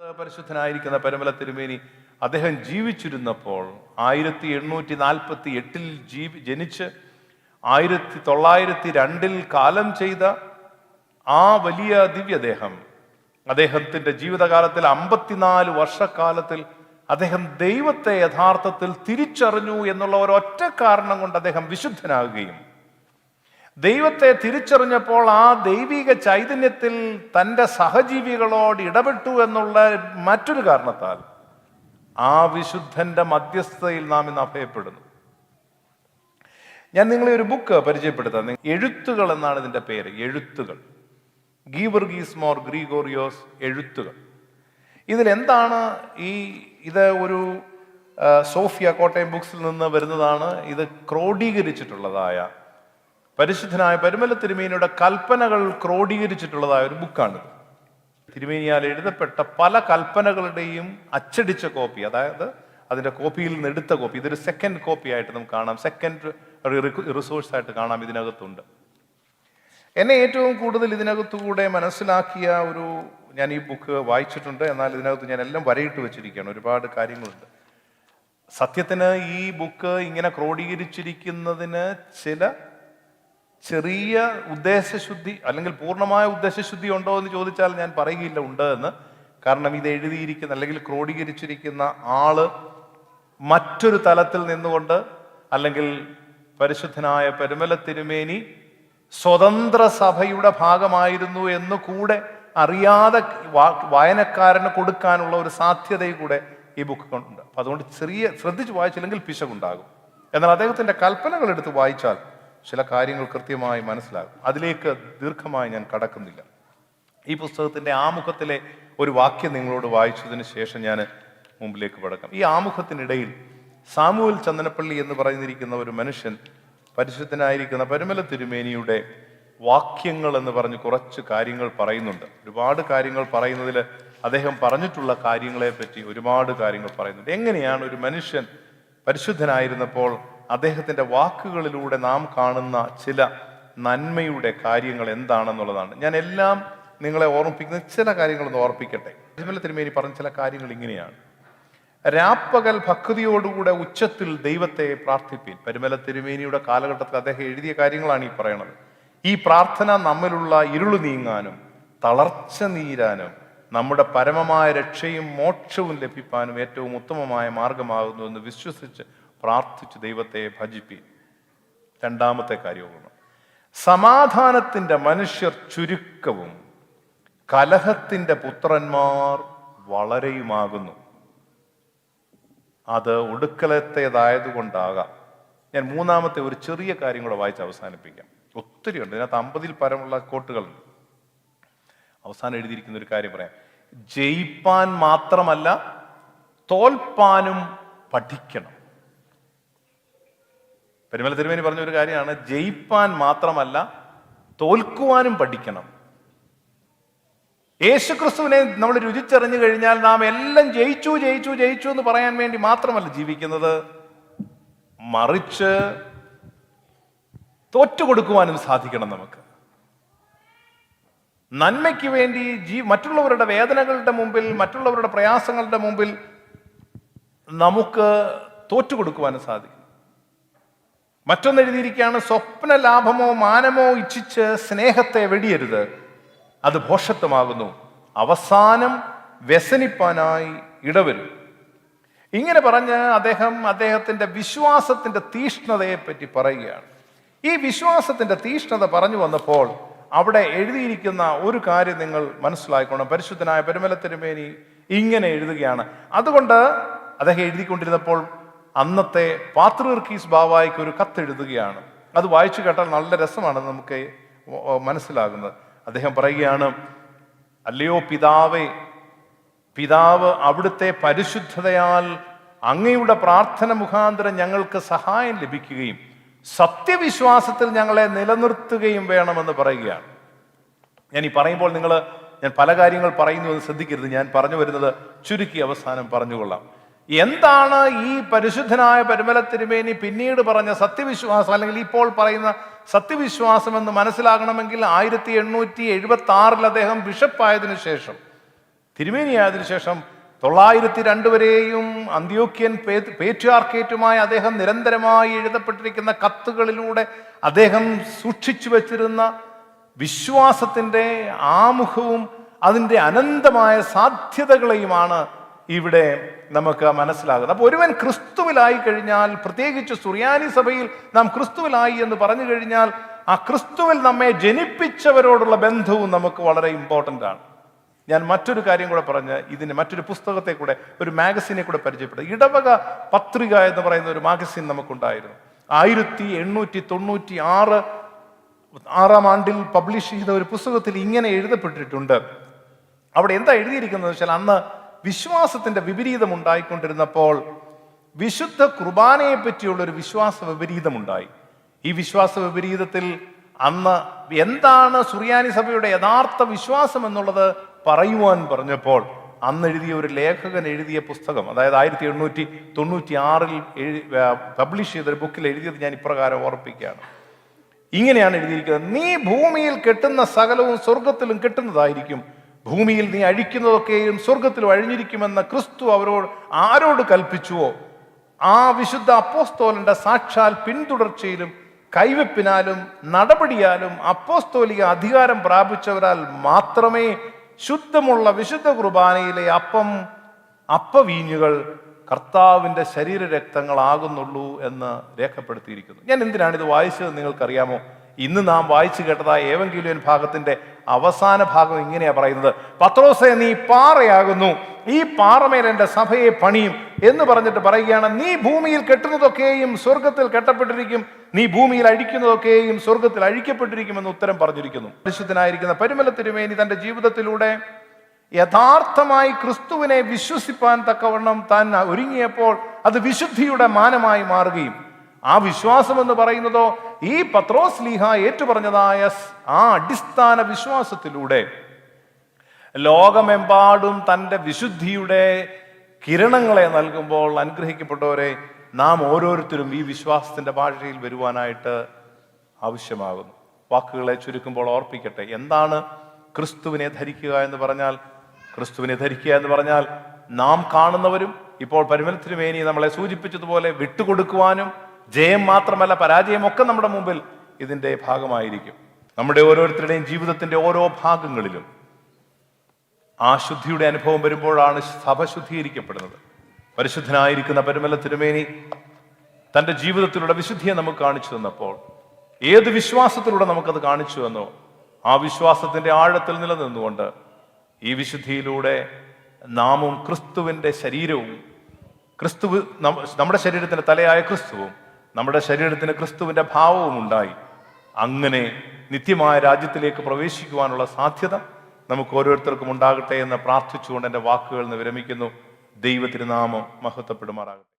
പരിശുദ്ധനായിരിക്കുന്ന പരമല തിരുമേനി അദ്ദേഹം ജീവിച്ചിരുന്നപ്പോൾ ആയിരത്തി എണ്ണൂറ്റി നാൽപ്പത്തി എട്ടിൽ ജീവി ജനിച്ച് ആയിരത്തി തൊള്ളായിരത്തി രണ്ടിൽ കാലം ചെയ്ത ആ വലിയ ദിവ്യദേഹം അദ്ദേഹത്തിന്റെ ജീവിതകാലത്തിൽ അമ്പത്തിനാല് വർഷക്കാലത്തിൽ അദ്ദേഹം ദൈവത്തെ യഥാർത്ഥത്തിൽ തിരിച്ചറിഞ്ഞു എന്നുള്ള ഒരൊറ്റ കാരണം കൊണ്ട് അദ്ദേഹം വിശുദ്ധനാകുകയും ദൈവത്തെ തിരിച്ചറിഞ്ഞപ്പോൾ ആ ദൈവിക ചൈതന്യത്തിൽ തന്റെ സഹജീവികളോട് ഇടപെട്ടു എന്നുള്ള മറ്റൊരു കാരണത്താൽ ആ വിശുദ്ധന്റെ മധ്യസ്ഥതയിൽ നാം ഇന്ന് അഭയപ്പെടുന്നു. ഞാൻ നിങ്ങളെ ഒരു ബുക്ക് പരിചയപ്പെടുത്താം. എഴുത്തുകൾ എന്നാണ് ഇതിന്റെ പേര്. എഴുത്തുകൾ. ഗീവർഗീസ് മോർ ഗ്രീഗോറിയോസ് എഴുത്തുകൾ. ഇതിലെന്താണ് ഈ ഇത് ഒരു സോഫിയ കോട്ടയം ബുക്സിൽ നിന്ന് വരുന്നതാണ്. ഇത് ക്രോഡീകരിച്ചിട്ടുള്ളതായ പരിശുദ്ധനായ പരുമല തിരുമേനിയുടെ കൽപ്പനകൾ ക്രോഡീകരിച്ചിട്ടുള്ളതായ ഒരു ബുക്കാണിത്. തിരുമേനിയാൽ എഴുതപ്പെട്ട പല കൽപ്പനകളുടെയും അച്ചടിച്ച കോപ്പി അതായത് അതിന്റെ കോപ്പിയിൽ നിന്ന് എടുത്ത കോപ്പി ഇതൊരു സെക്കൻഡ് കോപ്പി ആയിട്ട് നമുക്ക് കാണാം. സെക്കൻഡ് റിസോഴ്സ് ആയിട്ട് കാണാം ഇതിനകത്തുണ്ട്. എന്നെ ഏറ്റവും കൂടുതൽ ഇതിനകത്തുകൂടെ മനസ്സിലാക്കിയ ഒരു ഞാൻ ഈ ബുക്ക് വായിച്ചിട്ടുണ്ട്. എന്നാൽ ഇതിനകത്ത് ഞാൻ എല്ലാം വരയിട്ട് വെച്ചിരിക്കുകയാണ്. ഒരുപാട് കാര്യങ്ങളുണ്ട്. സത്യത്തിന് ഈ ബുക്ക് ഇങ്ങനെ ക്രോഡീകരിച്ചിരിക്കുന്നതിന് ചില ചെറിയ ഉദ്ദേശശുദ്ധി അല്ലെങ്കിൽ പൂർണമായ ഉദ്ദേശശുദ്ധി ഉണ്ടോ എന്ന് ചോദിച്ചാൽ ഞാൻ പറയുകയില്ല ഉണ്ട് എന്ന്. കാരണം ഇത് എഴുതിയിരിക്കുന്ന അല്ലെങ്കിൽ ക്രോഡീകരിച്ചിരിക്കുന്ന ആൾ മറ്റൊരു തലത്തിൽ നിന്നുകൊണ്ട് അല്ലെങ്കിൽ പരിശുദ്ധനായ പെരുമല തിരുമേനി സ്വതന്ത്ര സഭയുടെ ഭാഗമായിരുന്നു എന്ന് കൂടെ അറിയാതെ വായനക്കാരന് കൊടുക്കാനുള്ള ഒരു സാധ്യതയും കൂടെ ഈ ബുക്ക് കൊണ്ടുണ്ട് അപ്പൊ അതുകൊണ്ട് ചെറിയ ശ്രദ്ധിച്ച് വായിച്ചില്ലെങ്കിൽ പിശകുണ്ടാകും. എന്നാൽ അദ്ദേഹത്തിന്റെ കൽപ്പനകൾ എടുത്ത് വായിച്ചാൽ ചില കാര്യങ്ങൾ കൃത്യമായി മനസ്സിലാകും. അതിലേക്ക് ദീർഘമായി ഞാൻ കടക്കുന്നില്ല. ഈ പുസ്തകത്തിന്റെ ആമുഖത്തിലെ ഒരു വാക്യം നിങ്ങളോട് വായിച്ചതിന് ശേഷം ഞാൻ മുമ്പിലേക്ക് പടക്കാം ഈ ആമുഖത്തിനിടയിൽ സാമുവൽ ചന്ദനപ്പള്ളി എന്ന് പറഞ്ഞിരിക്കുന്ന ഒരു മനുഷ്യൻ പരിശുദ്ധനായിരിക്കുന്ന പരുമല തിരുമേനിയുടെ വാക്യങ്ങൾ എന്ന് പറഞ്ഞ് കുറച്ച് കാര്യങ്ങൾ പറയുന്നുണ്ട്. ഒരുപാട് കാര്യങ്ങൾ പറയുന്നതിൽ അദ്ദേഹം പറഞ്ഞിട്ടുള്ള കാര്യങ്ങളെ പറ്റി ഒരുപാട് കാര്യങ്ങൾ പറയുന്നുണ്ട്. എങ്ങനെയാണ് ഒരു മനുഷ്യൻ പരിശുദ്ധനായിരുന്നപ്പോൾ അദ്ദേഹത്തിന്റെ വാക്കുകളിലൂടെ നാം കാണുന്ന ചില നന്മയുടെ കാര്യങ്ങൾ എന്താണെന്നുള്ളതാണ്. ഞാൻ എല്ലാം നിങ്ങളെ ഓർമ്മിപ്പിക്കുന്ന ചില കാര്യങ്ങളൊന്ന് ഓർപ്പിക്കട്ടെ. പരിമല തിരുമേനി പറഞ്ഞ ചില കാര്യങ്ങൾ ഇങ്ങനെയാണ്. രാപ്പകൽ ഭക്തിയോടുകൂടെ ഉച്ചത്തിൽ ദൈവത്തെ പ്രാർത്ഥിപ്പിൻ. പരിമല തിരുമേനിയുടെ കാലഘട്ടത്തിൽ അദ്ദേഹം എഴുതിയ കാര്യങ്ങളാണ് ഈ പറയണത്. ഈ പ്രാർത്ഥന നമ്മിലുള്ള ഇരുളു നീങ്ങാനും തളർച്ച നീരാനും നമ്മുടെ പരമമായ രക്ഷയും മോക്ഷവും ലഭിക്കാനും ഏറ്റവും ഉത്തമമായ മാർഗമാകുന്നു എന്ന് വിശ്വസിച്ച് പ്രാർത്ഥിച്ച് ദൈവത്തെ ഭജിപ്പി. രണ്ടാമത്തെ കാര്യവുമാണ്. സമാധാനത്തിന്റെ മനുഷ്യർ ചുരുക്കവും കലഹത്തിന്റെ പുത്രന്മാർ വളരെയുമാകുന്നു. അത് ഒടുക്കലത്തേതായതുകൊണ്ടാകാം. ഞാൻ മൂന്നാമത്തെ ഒരു ചെറിയ കാര്യം കൂടെ വായിച്ച് അവസാനിപ്പിക്കാം. ഒത്തിരി ഉണ്ട് ഇതിനകത്ത് അമ്പതിൽ പരമുള്ള കോട്ടുകളുണ്ട്. അവസാനം എഴുതിയിരിക്കുന്ന ഒരു കാര്യം പറയാം. ജയിപ്പാൻ മാത്രമല്ല തോൽപ്പാനും പഠിക്കണം. പെരുമല തിരുമേനി പറഞ്ഞ ഒരു കാര്യമാണ് ജയിപ്പാൻ മാത്രമല്ല തോൽക്കുവാനും പഠിക്കണം. യേശുക്രിസ്തുവിനെ നമ്മൾ രുചിച്ചറിഞ്ഞു കഴിഞ്ഞാൽ നാം എല്ലാം ജയിച്ചു ജയിച്ചു ജയിച്ചു എന്ന് പറയാൻ വേണ്ടി മാത്രമല്ല ജീവിക്കുന്നത്. മറിച്ച് തോറ്റുകൊടുക്കുവാനും സാധിക്കണം നമുക്ക്. നന്മയ്ക്ക് വേണ്ടി ജീ മറ്റുള്ളവരുടെ വേദനകളുടെ മുമ്പിൽ മറ്റുള്ളവരുടെ പ്രയാസങ്ങളുടെ മുമ്പിൽ നമുക്ക് തോറ്റുകൊടുക്കുവാനും സാധിക്കും. മറ്റൊന്ന് എഴുതിയിരിക്കുകയാണ് സ്വപ്ന ലാഭമോ മാനമോ ഇച്ഛിച്ച് സ്നേഹത്തെ വെടിയരുത് അത് ഭോഷത്വമാകുന്നു. അവസാനം വ്യസനിപ്പാനായി ഇടവരും. ഇങ്ങനെ പറഞ്ഞ് അദ്ദേഹം അദ്ദേഹത്തിന്റെ വിശ്വാസത്തിന്റെ തീഷ്ണതയെ പറ്റി പറയുകയാണ്. ഈ വിശ്വാസത്തിന്റെ തീഷ്ണത പറഞ്ഞു വന്നപ്പോൾ അവിടെ എഴുതിയിരിക്കുന്ന ഒരു കാര്യം നിങ്ങൾ മനസ്സിലാക്കണം പരിശുദ്ധനായ പെരുമല തിരുമേനി ഇങ്ങനെ എഴുതുകയാണ്. അതുകൊണ്ട് അദ്ദേഹം എഴുതിക്കൊണ്ടിരുന്നപ്പോൾ അന്നത്തെ പാത്രീർക്കീസ് ബാവായിക്ക് ഒരു കത്തെഴുതുകയാണ്. അത് വായിച്ചു കേട്ടാൽ നല്ല രസമാണ് നമുക്ക് മനസ്സിലാകുന്നത്. അദ്ദേഹം പറയുകയാണ് അല്ലയോ പിതാവേ പിതാവ് അവിടുത്തെ പരിശുദ്ധതയാൽ അങ്ങയുടെ പ്രാർത്ഥന മുഖാന്തരം ഞങ്ങൾക്ക് സഹായം ലഭിക്കുകയും സത്യവിശ്വാസത്തിൽ ഞങ്ങളെ നിലനിർത്തുകയും വേണമെന്ന് പറയുകയാണ്. ഞാൻ ഈ പറയുമ്പോൾ നിങ്ങൾ ഞാൻ പല കാര്യങ്ങൾ പറയുന്നു എന്ന് ശ്രദ്ധിക്കരുത്. ഞാൻ പറഞ്ഞു വരുന്നത് ചുരുക്കി അവസാനം പറഞ്ഞുകൊള്ളാം. എന്താണ് ഈ പരിശുദ്ധനായ പരിമല തിരുമേനി പിന്നീട് പറഞ്ഞ സത്യവിശ്വാസം അല്ലെങ്കിൽ ഇപ്പോൾ പറയുന്ന സത്യവിശ്വാസം എന്ന് മനസ്സിലാകണമെങ്കിൽ ആയിരത്തി എണ്ണൂറ്റി എഴുപത്തി ആറിൽ അദ്ദേഹം ബിഷപ്പായതിനു ശേഷം തിരുമേനിയായതിനു ശേഷം തൊള്ളായിരത്തി രണ്ട് വരെയും അന്ത്യോക്യൻ പേറ്റുയാർക്കേറ്റുമായി അദ്ദേഹം നിരന്തരമായി എഴുതപ്പെട്ടിരിക്കുന്ന കത്തുകളിലൂടെ അദ്ദേഹം സൂക്ഷിച്ചു വച്ചിരുന്ന വിശ്വാസത്തിന്റെ ആമുഖവും അതിന്റെ അനന്തമായ സാധ്യതകളെയുമാണ് ഇവിടെ നമുക്ക് മനസ്സിലാകുന്നത്. അപ്പോൾ ഒരുവൻ ക്രിസ്തുവിലായി കഴിഞ്ഞാൽ പ്രത്യേകിച്ച് സുറിയാനി സഭയിൽ നാം ക്രിസ്തുവിലായി എന്ന് പറഞ്ഞു കഴിഞ്ഞാൽ ആ ക്രിസ്തുവിൽ നമ്മെ ജനിപ്പിച്ചവരോടുള്ള ബന്ധവും നമുക്ക് വളരെ ഇമ്പോർട്ടന്റ് ആണ്. ഞാൻ മറ്റൊരു കാര്യം കൂടെ പറഞ്ഞ് ഇതിന് മറ്റൊരു പുസ്തകത്തെ കൂടെ ഒരു മാഗസിനെ കൂടെ പരിചയപ്പെട്ടു ഇടവക പത്രിക എന്ന് പറയുന്ന ഒരു മാഗസിൻ നമുക്കുണ്ടായിരുന്നു. ആയിരത്തി എണ്ണൂറ്റി തൊണ്ണൂറ്റി ആറ് ആറാം ആണ്ടിൽ പബ്ലിഷ് ചെയ്ത ഒരു പുസ്തകത്തിൽ ഇങ്ങനെ എഴുതപ്പെട്ടിട്ടുണ്ട്. അവിടെ എന്താ എഴുതിയിരിക്കുന്നത് വെച്ചാൽ അന്ന് വിശ്വാസത്തിന്റെ വിപരീതം ഉണ്ടായിക്കൊണ്ടിരുന്നപ്പോൾ വിശുദ്ധ കുർബാനയെ പറ്റിയുള്ള ഒരു വിശ്വാസ വിപരീതമുണ്ടായി ഈ വിശ്വാസ വിപരീതത്തിൽ അന്ന് എന്താണ് സുറിയാനി സഭയുടെ യഥാർത്ഥ വിശ്വാസം എന്നുള്ളത് പറയുവാൻ പറഞ്ഞപ്പോൾ അന്ന് എഴുതിയ ഒരു ലേഖകൻ എഴുതിയ പുസ്തകം അതായത് ആയിരത്തി എണ്ണൂറ്റി തൊണ്ണൂറ്റി ആറിൽ പബ്ലിഷ് ചെയ്ത ഒരു ബുക്കിൽ എഴുതിയത് ഞാൻ ഇപ്രകാരം ഓർപ്പിക്കുകയാണ്. ഇങ്ങനെയാണ് എഴുതിയിരിക്കുന്നത്. നീ ഭൂമിയിൽ കെട്ടുന്ന സകലവും സ്വർഗത്തിലും കെട്ടുന്നതായിരിക്കും. ഭൂമിയിൽ നീ അഴിക്കുന്നതൊക്കെയും സ്വർഗത്തിൽ അഴിഞ്ഞിരിക്കുമെന്ന് ക്രിസ്തു അവരോട് ആരോട് കൽപ്പിച്ചുവോ? ആ വിശുദ്ധ അപ്പോസ്തോലന്റെ സാക്ഷാൽ പിന്തുടർച്ചയിലും കൈവെപ്പിനാലും നടപടിയാലും അപ്പോസ്തോലിക അധികാരം പ്രാപിച്ചവരാൽ മാത്രമേ ശുദ്ധമുള്ള വിശുദ്ധ കുർബാനയിലെ അപ്പം അപ്പവീഞ്ഞുകൾ കർത്താവിന്റെ ശരീരരക്തങ്ങളാകുന്നുള്ളൂ എന്ന് രേഖപ്പെടുത്തിയിരിക്കുന്നു. ഞാൻ എന്തിനാണ് ഇത് വായിച്ചത് നിങ്ങൾക്കറിയാമോ? ഇന്ന് നാം വായിച്ചു കേട്ടതായ ഏവങ്കിലിയൻ ഭാഗത്തിന്റെ അവസാന ഭാഗം ഇങ്ങനെയാ പറയുന്നത്. പത്രോസെ നീ പാറയാകുന്നു. ഈ പാറമേൽ എന്റെ സഭയെ പണിയും. എന്ന് പറഞ്ഞിട്ട് പറയുകയാണ് നീ ഭൂമിയിൽ കെട്ടുന്നതൊക്കെയും സ്വർഗത്തിൽ കെട്ടപ്പെട്ടിരിക്കും. നീ ഭൂമിയിൽ അഴിക്കുന്നതൊക്കെയും സ്വർഗത്തിൽ അഴിക്കപ്പെട്ടിരിക്കുമെന്ന് ഉത്തരം പറഞ്ഞിരിക്കുന്നു. പരിശുദ്ധനായിരിക്കുന്ന പരിമല തിരുമേനി തന്റെ ജീവിതത്തിലൂടെ യഥാർത്ഥമായി ക്രിസ്തുവിനെ വിശ്വസിപ്പാൻ തക്കവണ്ണം താൻ ഒരുങ്ങിയപ്പോൾ അത് വിശുദ്ധിയുടെ മാനമായി മാറുകയും ആ വിശ്വാസം എന്ന് പറയുന്നതോ ഈ പത്രോസ് ലീഹ ഏറ്റുപറഞ്ഞതായ ആ അടിസ്ഥാന വിശ്വാസത്തിലൂടെ ലോകമെമ്പാടും തന്റെ വിശുദ്ധിയുടെ കിരണങ്ങളെ നൽകുമ്പോൾ അനുഗ്രഹിക്കപ്പെട്ടവരെ നാം ഓരോരുത്തരും ഈ വിശ്വാസത്തിന്റെ ഭാഷയിൽ വരുവാനായിട്ട് ആവശ്യമാകുന്നു. വാക്കുകളെ ചുരുക്കുമ്പോൾ ഓർപ്പിക്കട്ടെ. എന്താണ് ക്രിസ്തുവിനെ ധരിക്കുക എന്ന് പറഞ്ഞാൽ? ക്രിസ്തുവിനെ ധരിക്കുക എന്ന് പറഞ്ഞാൽ നാം കാണുന്നവരും ഇപ്പോൾ പരിമലത്തിനുമേനി നമ്മളെ സൂചിപ്പിച്ചതുപോലെ വിട്ടുകൊടുക്കുവാനും ജയം മാത്രമല്ല പരാജയമൊക്കെ നമ്മുടെ മുമ്പിൽ ഇതിന്റെ ഭാഗമായിരിക്കും. നമ്മുടെ ഓരോരുത്തരുടെയും ജീവിതത്തിന്റെ ഓരോ ഭാഗങ്ങളിലും ആ ശുദ്ധിയുടെ അനുഭവം വരുമ്പോഴാണ് സഭ ശുദ്ധീകരിക്കപ്പെടുന്നത്. പരിശുദ്ധനായിരിക്കുന്ന പരുമല തിരുമേനി തന്റെ ജീവിതത്തിലൂടെ വിശുദ്ധിയെ നമുക്ക് കാണിച്ചു തന്നപ്പോൾ ഏത് വിശ്വാസത്തിലൂടെ നമുക്കത് കാണിച്ചു തന്നോ ആ വിശ്വാസത്തിന്റെ ആഴത്തിൽ നിലനിന്നുകൊണ്ട് ഈ വിശുദ്ധിയിലൂടെ നാമും ക്രിസ്തുവിന്റെ ശരീരവും ക്രിസ്തു നമ്മുടെ ശരീരത്തിന്റെ തലയായ ക്രിസ്തുവും നമ്മുടെ ശരീരത്തിന് ക്രിസ്തുവിന്റെ ഭാവവും ഉണ്ടായി. അങ്ങനെ നിത്യമായ രാജ്യത്തിലേക്ക് പ്രവേശിക്കുവാനുള്ള സാധ്യത നമുക്ക് ഓരോരുത്തർക്കും ഉണ്ടാകട്ടെ എന്ന് പ്രാർത്ഥിച്ചുകൊണ്ട് എന്റെ വാക്കുകൾ വിരമിക്കുന്നു. ദൈവത്തിരുനാമം മഹത്വപ്പെടുമാറാകട്ടെ.